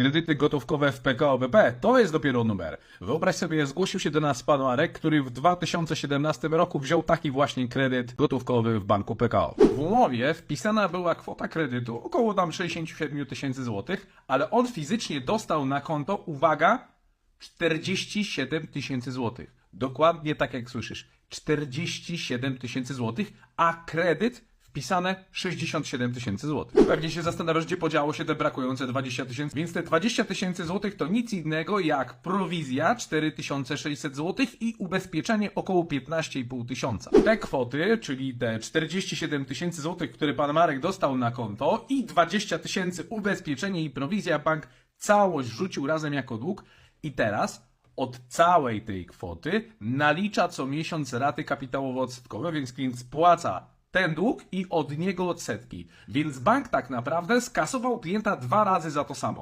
Kredyty gotówkowe w PKO BP to jest dopiero numer. Wyobraź sobie, zgłosił się do nas pan Marek, który w 2017 roku wziął taki właśnie kredyt gotówkowy w banku PKO. W umowie wpisana była kwota kredytu około tam 67 tysięcy złotych, ale on fizycznie dostał na konto, uwaga, 47 tysięcy złotych. Dokładnie tak jak słyszysz. 47 tysięcy złotych, a kredyt wpisane 67 tysięcy złotych. Pewnie się zastanawiasz, gdzie podziało się te brakujące 20 tysięcy. Więc te 20 tysięcy złotych to nic innego jak prowizja 4600 złotych i ubezpieczenie około 15,5 tysiąca. Te kwoty, czyli te 47 tysięcy złotych, które pan Marek dostał na konto i 20 tysięcy ubezpieczenie i prowizja, bank całość rzucił razem jako dług i teraz od całej tej kwoty nalicza co miesiąc raty kapitałowo-odsetkowe, więc klient spłaca ten dług i od niego odsetki. Więc bank tak naprawdę skasował klienta dwa razy za to samo.